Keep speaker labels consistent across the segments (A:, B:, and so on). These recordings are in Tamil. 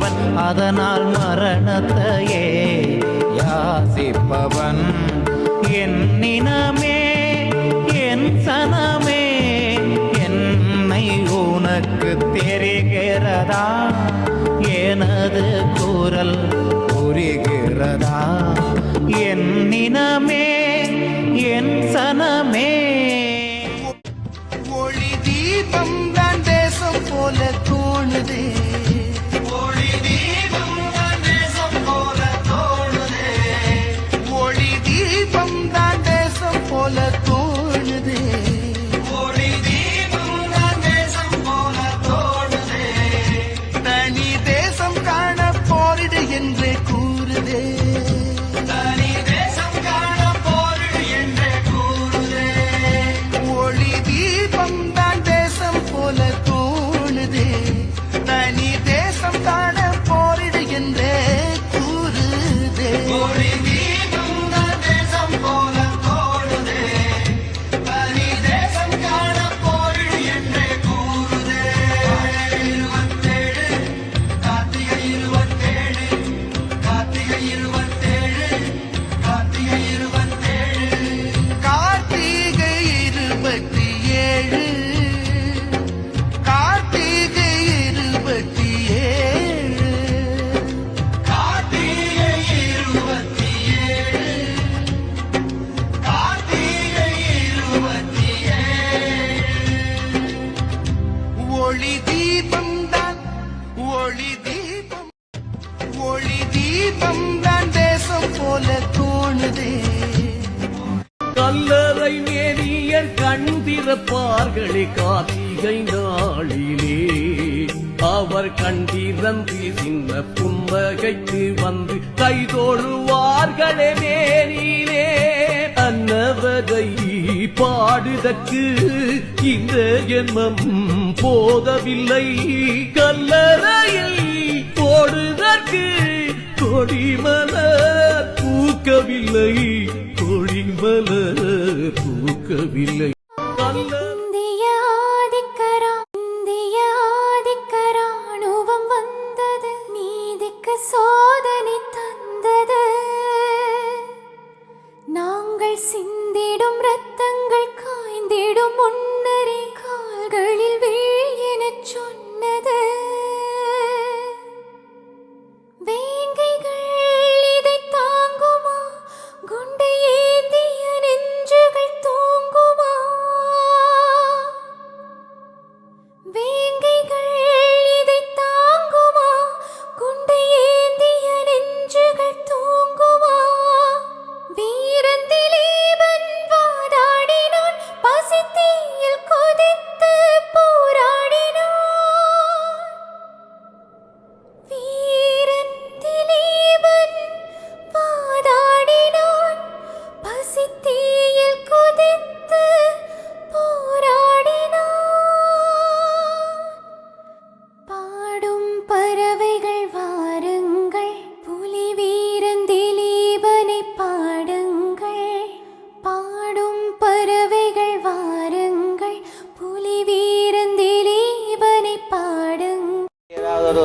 A: நேசிப்பவன் அதனால் மரணத்தையே யாசிப்பவன். என் நினமே என் சனமே என்னை உனக்கு தெரிகிறதா? எனது குரல் புரிகிறதா? என் நினமே என் சனமே.
B: ஒளி தீபம் தான் தேசம் போல தோணுதே.
C: கல்லறை நேரியர் கண் திறப்பார்களே கார்த்திகை நாளிலே. அவர் கண்டிரந்து சின்ன புன்னகைக்கு வந்து கைதோழுவார்களே மேனிலே. அன்னவரை பாடுதற்கு இந்த ஜென்மம் போதவில்லை. கல்லறையில் போடுதற்கு கொடிமலர் பூக்கவில்லை. கொடிமலர் பூக்கவில்லை.
D: ஒரு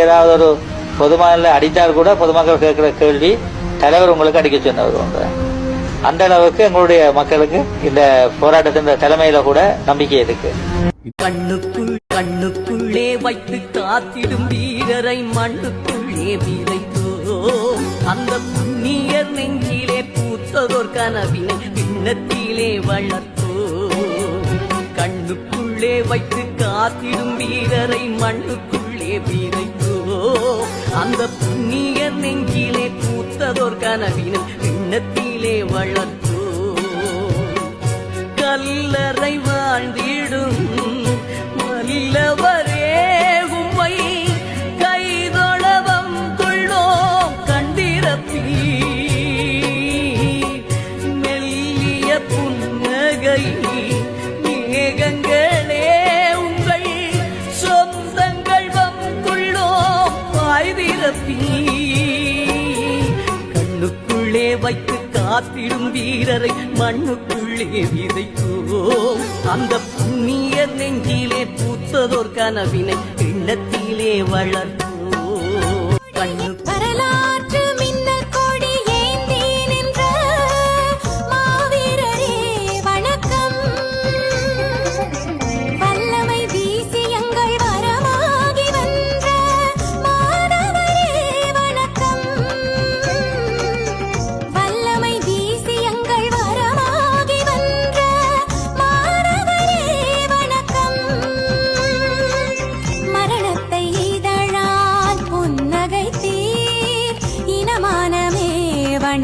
D: ஏதாவது ஒரு பொதுமக்கள் அடித்தால் கூட பொதுமக்கள் கேட்கிற கேள்வி தலைவர் உங்களுக்கு அடிக்க சொன்னவர் அந்த அளவுக்கு எங்களுடைய மக்களுக்கு இந்த போராட்டத்தின் தலைமையில கூட நம்பிக்கை இருக்கு.
C: கண்ணுக்குள் கண்ணுக்குள்ளே வைத்து காத்திடும் வீரரை மண்ணுக்குள்ளே விதைத்தோ அந்த புண்ணியர் நெஞ்சிலே பூத்ததோர் கனவினை பின்னத்திலே வளர்த்தோ. கண்ணுக்குள்ளே வைத்து காத்திடும் வீரரை மண்ணுக்குள்ளே விதைத்தோ அந்த புண்ணிய நெஞ்சிலே பூத்ததோர் கனவினை பின்ன எண்ணத்திலே வளர்த்தோ? கல்லறை வாழ்ந்திடும் வல்லவரே புன்னகை மேகங்களே வைத்து காத்திடும் வீரரை மண்ணுக்குள்ளே விதைத்தோம் அந்த புண்ணிய நெஞ்சிலே பூத்ததோர் கனவினை எண்ணத்திலே வளர்த்தோம் கண்ணு
E: வரலாற்று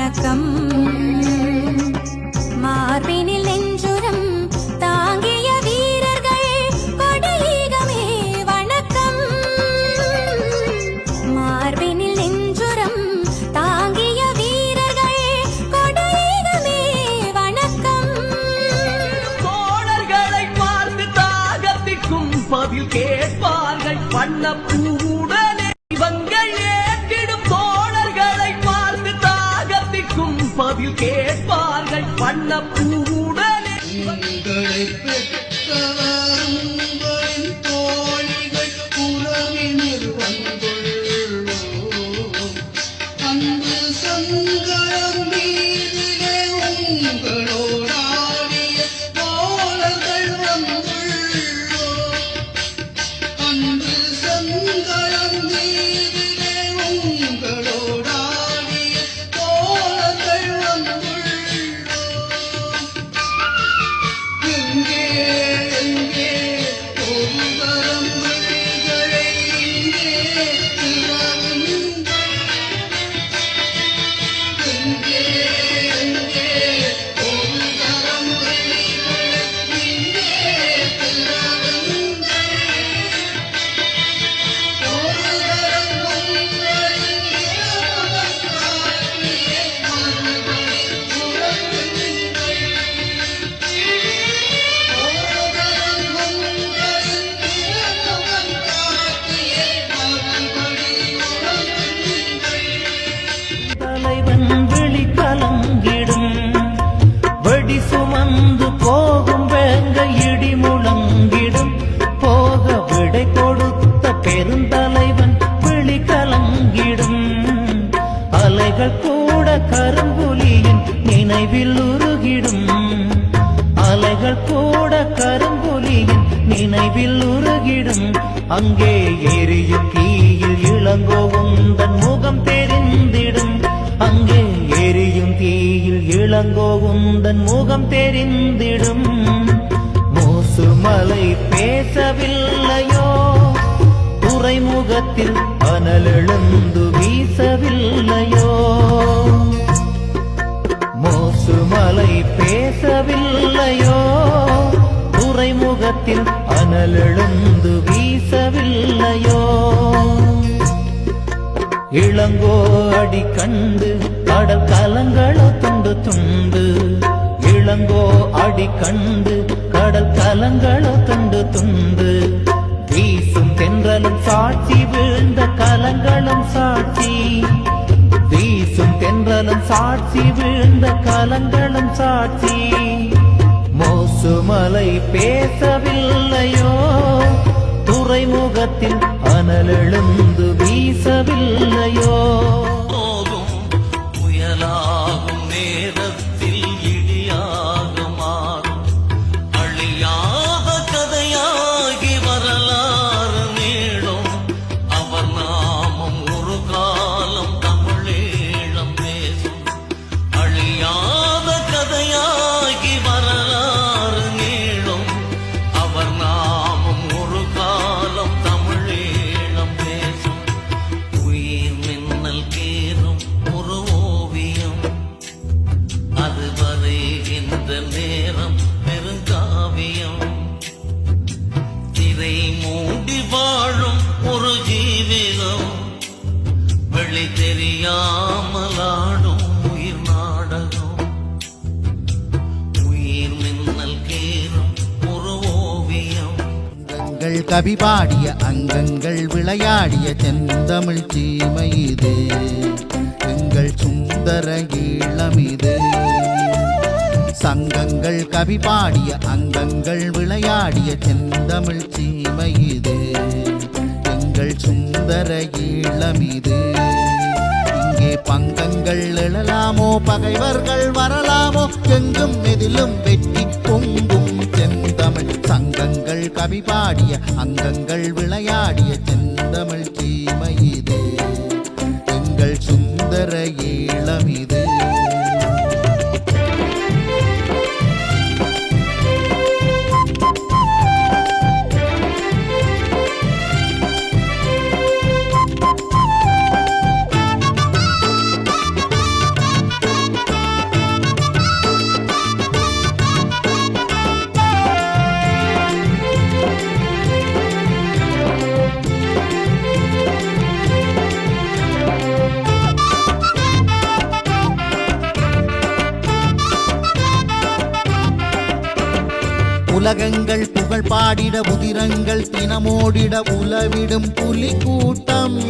E: வணக்கம்
A: அங்கே எரியும் தீயில் இளங்கோவும் தன் முகம் தெரிந்திடும். அங்கே எரியும் தீயில் இளங்கோவும் தன் முகம் தெரிந்திடும். மூசுமலை பேசவில்லையோ? துறைமுகத்தில் அனலெழுந்து வீசவில்லையோ? மோசுமலை பேசவில்லையோ? துறைமுகத்தில் அனலெழுந்து இல்லையோ? இளங்கோ அடி கண்டு கடல் கலங்களோ துண்டு துண்டு. இளங்கோ அடி கண்டு கடல் கலங்களோ துண்டு துண்டு. வீசும் தென்றலும் சாட்சி வீழ்ந்த கலங்களும் சாட்சி. வீசும் தென்றலும் சாட்சி வீழ்ந்த கலங்களும் சாட்சி. மோசுமலை பேசவில்லையோ? துறைமுகத்தில் அனலெழுந்து வீசவில்லையோ?
F: கவிபாடிய
G: அங்கங்கள் விளையாடிய செந்தமிழ் சீமை இது. எங்கள் சுந்தர ஈழம் இது. சங்கங்கள் கவிபாடிய அங்கங்கள் விளையாடிய செந்தமிழ் சீமை இது. எங்கள் சுந்தர ஈழம் இது. இங்கே பங்கங்கள் எழலாமோ பகைவர்கள் வரலாமோ எங்கும் எதிலும் வெற்றி சங்கங்கள் கவி பாடிய அங்கங்கள் விளையாடிய செந்தமிழ் தீமை இது. எங்கள் சுந்தர ஈழம் உலகங்கள் புகழ் பாடிட உதிரங்கள் தினமோடிட உலவிடும் புலி கூட்டம்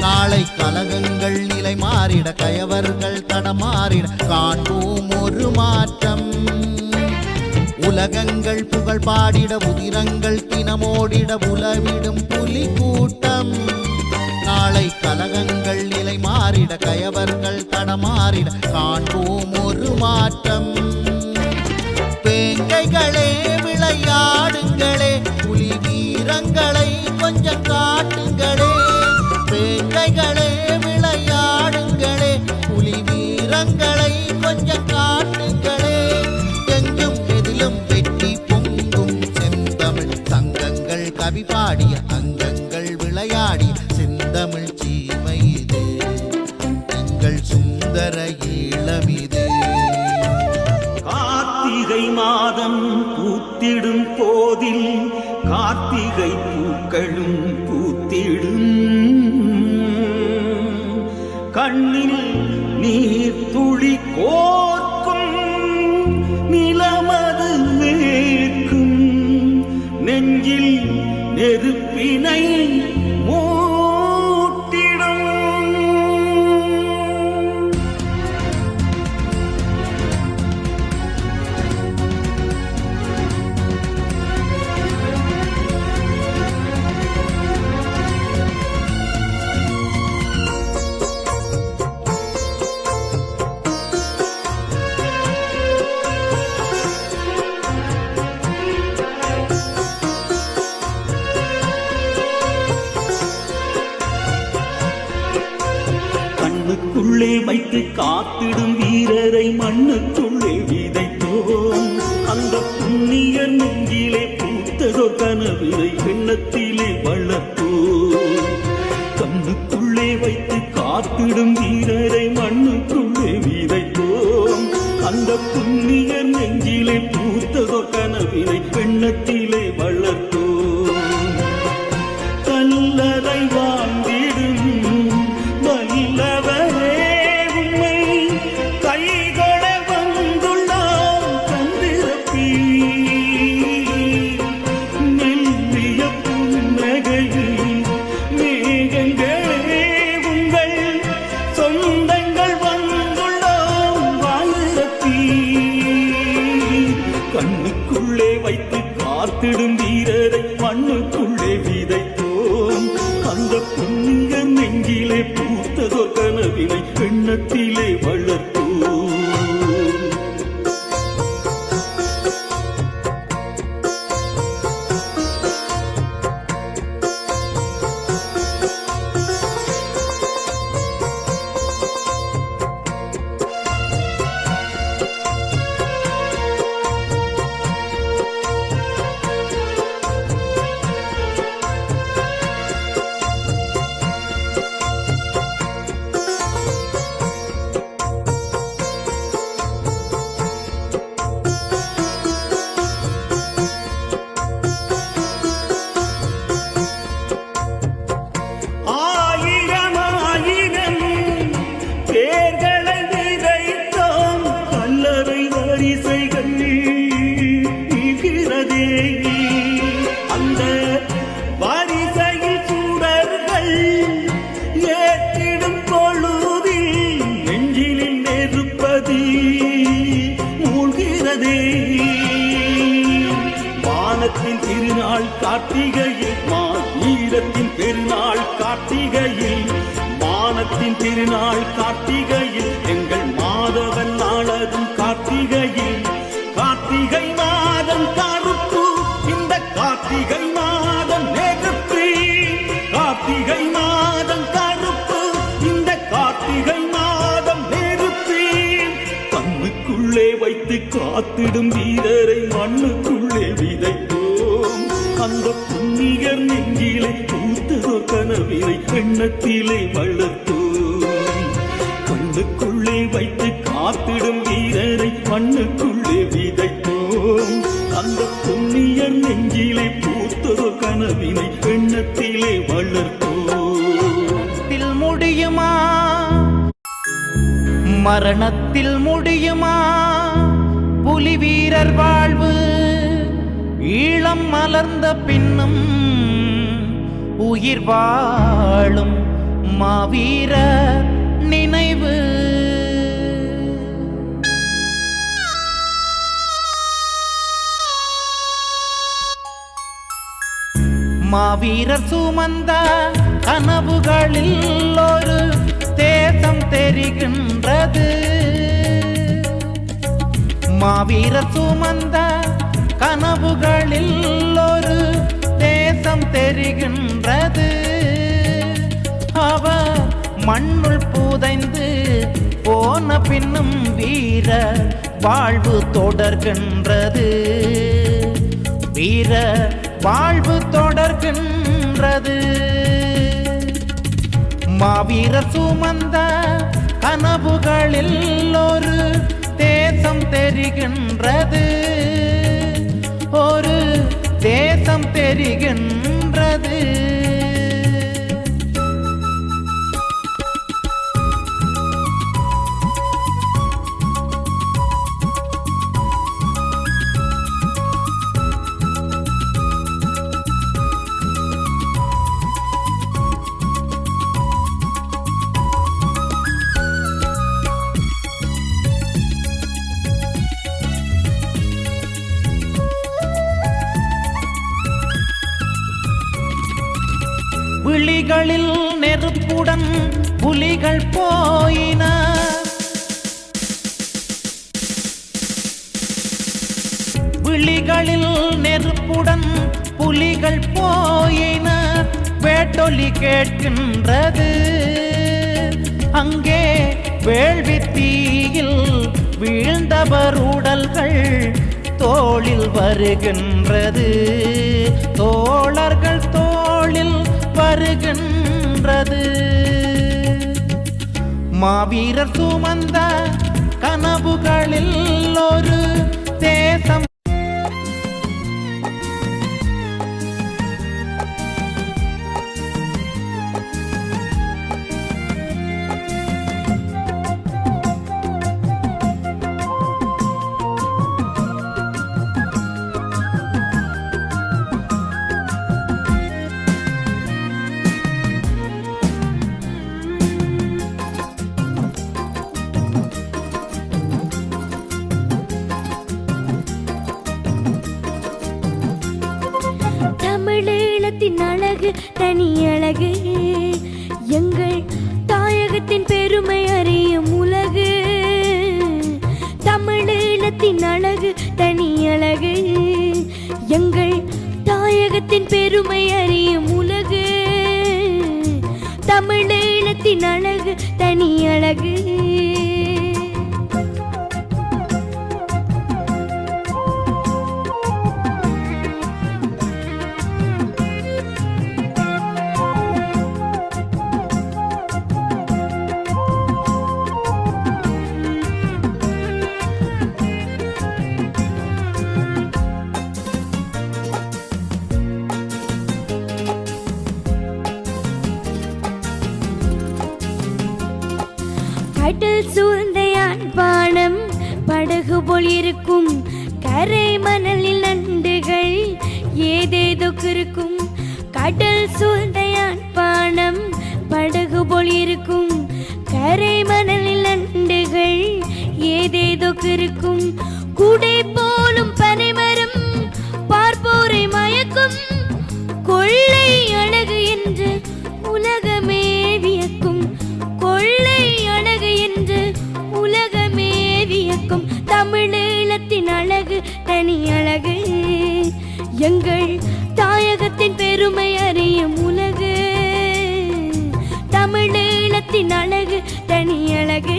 G: நாளை கலகங்கள் நிலை மாறிட கயவர்கள் தடமாறிட காண்போம் ஒரு மாற்றம். உலகங்கள் புகழ் பாடிட உதிரங்கள் தினமோடிட உலவிடும் புலி கூட்டம் நாளை கலகங்கள் நிலை மாறிட கயவர்கள் தடமாறிட காண்போம் ஒரு மாற்றம். வேங்கைகளே விளையாடுங்களே புலி வீரங்களை கொஞ்சம் காட்டுங்களே. வேங்கைகளே விளையாடுங்களே புலி வீரங்களை கொஞ்சம் காட்டுங்களே. எங்கும் எதிலும் வெட்டி பொங்கும் செந்தமிழ் சங்கங்கள் கவி பாடிய
H: காத்திடும் வீரரை மண்ணுக்குள்ளே விதைத்தோம் அந்த புண்ணியர் நெஞ்சிலே பூத்ததோ கனவினை எண்ணத்திலே வளர்த்தோம் பிறந்ததே வானத்தின் திருநாள் கார்த்திகையில் மாநிலத்தின் பெருநாள் கார்த்திகையில் வானத்தின் திருநாள் கார்த்திகையில் எங்கள் மாதவன் நாளதும் கார்த்திகையில். கார்த்திகை மாதம் கருப்பு இந்த கார்த்திகை காத்திடும் வீரரை மண்ணுக்குள்ளே விதைத்தோம் அந்த புண்ணியர் நெஞ்சிலே பூத்ததோ கனவிலை எண்ணத்திலே வளர்த்தோம். கண்ணுக்குள்ளே வைத்து காத்திடும் வீரரை மண்ணுக்குள்ளே விதைத்தோம் அந்த புண்ணியர் நெஞ்சிலே பூத்ததோ கனவினை எண்ணத்திலே வளர்த்தோம்.
A: முடியுமா? மரணத்தில் முடியுமா? புலி வீரர் வாழ்வு ஈழம் மலர்ந்த பின்னும் உயிர் வாழும் மாவீர நினைவு. மாவீரர் சுமந்த கனவுகளில் ஒரு தேசம் தெரிகின்றது. மாவீர சுமந்த கனவுகளில் ஒரு தேசம் தெரிகின்றது. அவர் மண்ணுள் புதைந்து போன பின்னும் வீர வாழ்வு தொடர்கின்றது. வீர வாழ்வு தொடர்கின்றது. மாவீர சுமந்த கனவுகளில் ஒரு தேசம் தெரிகின்றது. ஒரு தேசம் தெரிகின்றது. புலிகள் போயின. விழிகளில் நெருப்புடன் புலிகள் போயின. வேட்டொலி கேட்கின்றது. அங்கே வேள்வி தீயில் வீழ்ந்தவர் உடல்கள் தோளில் வருகின்றது. தோழர்கள் தோளில் வருகின்ற மாவீரர் சுமந்த கனவுகளில் ஒரு தேசம்
I: தமிழீழத்தின் அழகு தனி அழகு. எங்கள் தாயகத்தின் பெருமை அறியும் உலகு. தமிழீழத்தின் அழகு தனி அழகு. எங்கள் தாயகத்தின் பெருமை அறியும் உலகு. தமிழீழத்தின் அழகு தனி அழகு. கடல் சூழ்ந்த யாழ்ப்பாணம் படகு போல் இருக்கும் கரை மணலில் நண்டுகள் ஏதேதோ இருக்கும் கடல் சூழ்ந்த யாழ்ப்பாணம் படகு போல் இருக்கும் கரை மணலில் நண்டுகள் ஏதேதோ இருக்கும் குடை போலும் பனைமரம் பார்ப்போரை மயக்கும். கொள்ளை அழகு என்று உலகமே பெருமை அறியும் உலகு. தமிழீழத்தின் அழகு தனி அழகு.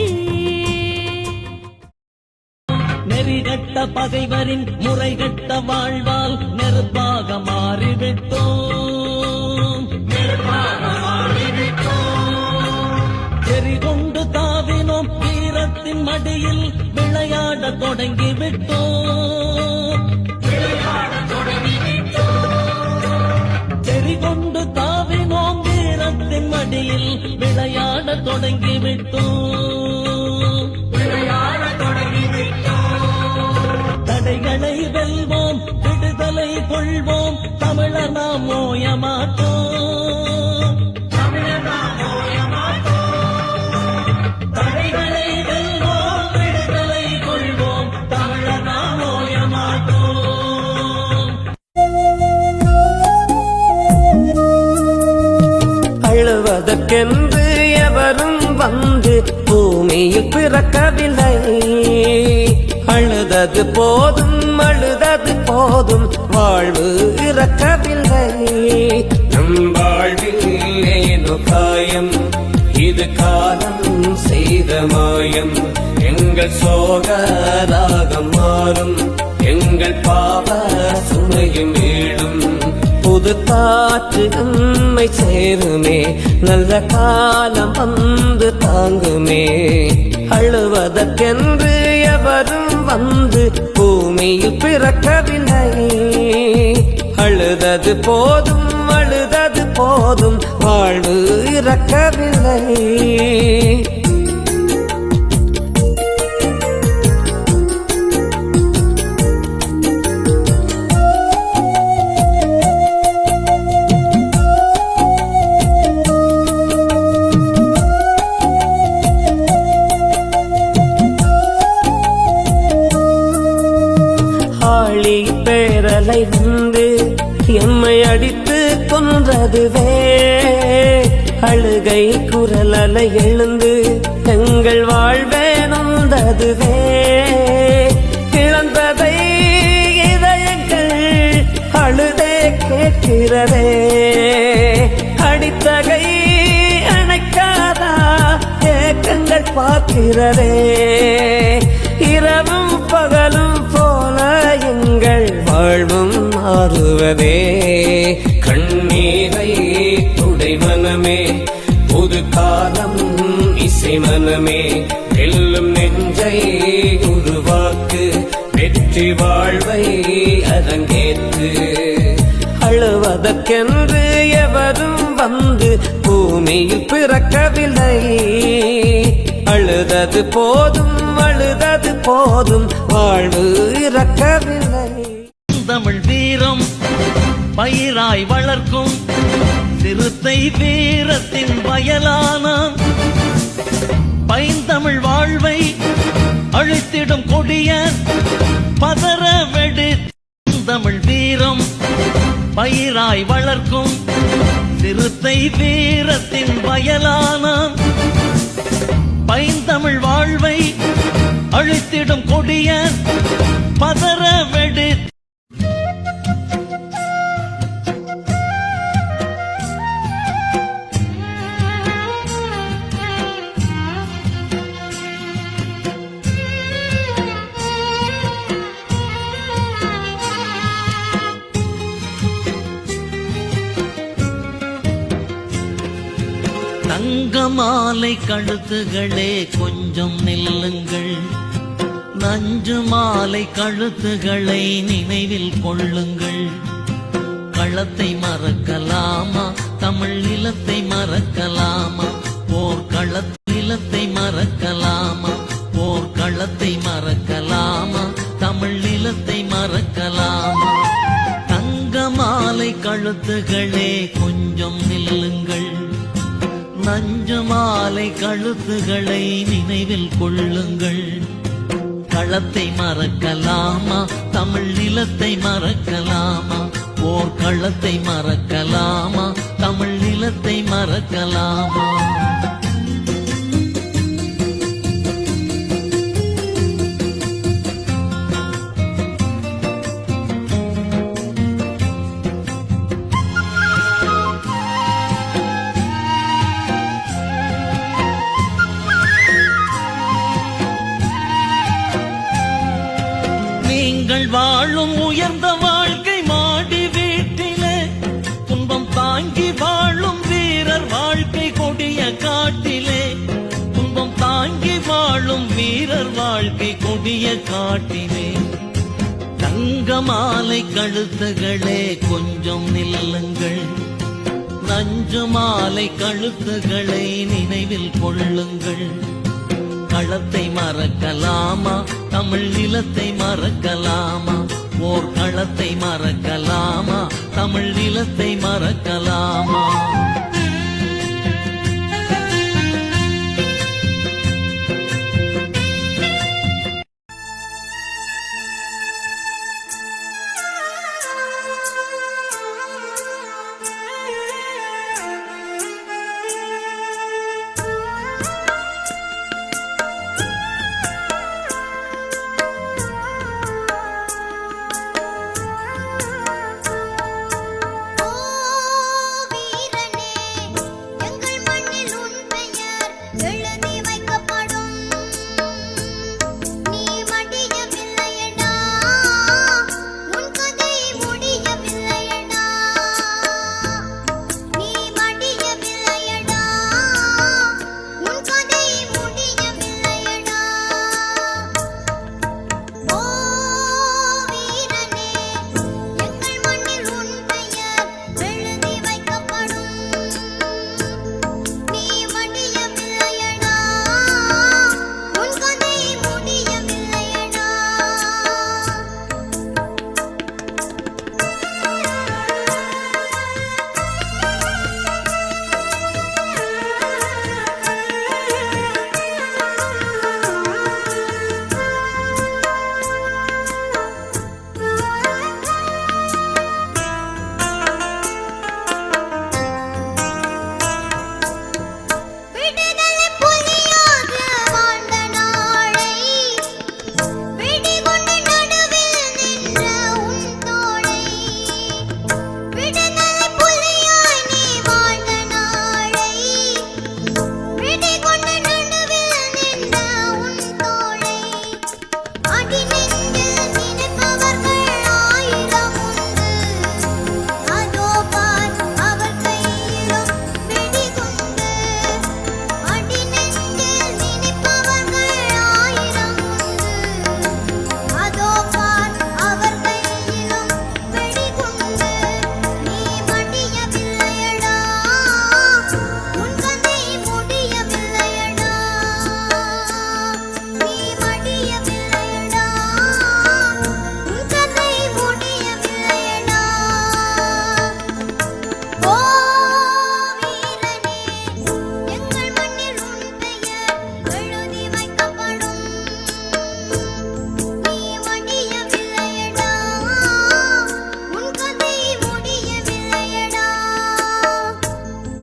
F: நெறிகட்ட பகைவரின் முறைகட்ட வாழ்வால் நெருப்பாக மாறிவிட்டோம். எரி தாவினோம் வீரத்தின் மடியில் விளையாட தொடங்கிவிட்டோம். வீரத்தின் விளையாட தொடங்கிவிட்டோம்.
J: எனக்கென்று எவரும் வந்து பூமியில் பிறக்கவில்லை. அழுதது போதும் அழுதது போதும் வாழ்வு இறக்கவில்லை. நம் வாழ்வில் ஏனோ காயம் இது காலம் செய்த மாயம். எங்கள் சோக ராகம் மாறும் எங்கள் பாவ சுமையும் வீடும் புது காற்று நம்மை சேருமே. நல்ல காலம் வந்து தாங்குமே. அழுவதற்கென்று எவரும் வந்து பூமியில் பிறக்கவில்லை. அழுதது போதும் அழுதது போதும் வாழ்வு இறக்கவில்லை. அதுவே அழுகை குரல் அலை எழுந்து எங்கள் வாழ்வே நொந்ததுவே. இழந்ததை இதயங்கள் அழுதே கேட்கிறதே. அடித்தகை அணைக்காதா ஏக்கங்கள் பார்க்கிறதே. இரவும் பகலும் போல எங்கள் வாழ்வும் மாறுவதே. துடை மனமே புது காலம் இசை மனமே வெல்லும் நெஞ்சை உருவாக்கு வெற்றி வாழ்வை அரங்கேற்று. அழுவதற்கென்று எவரும் வந்து பூமியில் பிறக்கவில்லை. அழுதது போதும் அழுதது போதும் வாழ்வு இறக்கவில்லை.
F: தமிழ் வீரம் பயிராய் வளர்க்கும் சிறுத்தை வீரத்தின் வயலானான் பைந்தமிழ் வாழ்வை அழித்திடும் கொடிய பதற வெடி தமிழ் வீரம் பயிராய் வளர்க்கும் சிறுத்தை வீரத்தின் வயலானான் பைந்தமிழ் வாழ்வை அழித்திடும் கொடிய பதற வெடி தங்க மாலை கழுத்துகளே கொஞ்சம் நில்லுங்கள். நஞ்சு மாலை கழுத்துகளை நினைவில் கொள்ளுங்கள். களத்தை மறக்கலாமா? தமிழ் நிலத்தை மறக்கலாமா? போர் களத்தை மறக்கலாமா? போர் களத்தை மறக்கலாமா? தமிழ் நிலத்தை மறக்கலாமா? தங்க மாலை கழுத்துகளே கொஞ்சம் நில்லுங்கள். நஞ்சு மாலை கழுத்துகளை நினைவில் கொள்ளுங்கள். களத்தை மறக்கலாமா? தமிழ் நிலத்தை மறக்கலாமா? ஓர் களத்தை மறக்கலாமா? தமிழ் நிலத்தை மறக்கலாமா? வாழ்க்கை காட்டினே தங்க மாலை கழுத்துகளே கொஞ்சம் நில்லுங்கள். நஞ்சு மாலை கழுத்துகளை நினைவில் கொள்ளுங்கள். களத்தை மறக்கலாமா? தமிழ் நிலத்தை மறக்கலாமா? ஓர் களத்தை மறக்கலாமா? தமிழ் நிலத்தை மறக்கலாமா?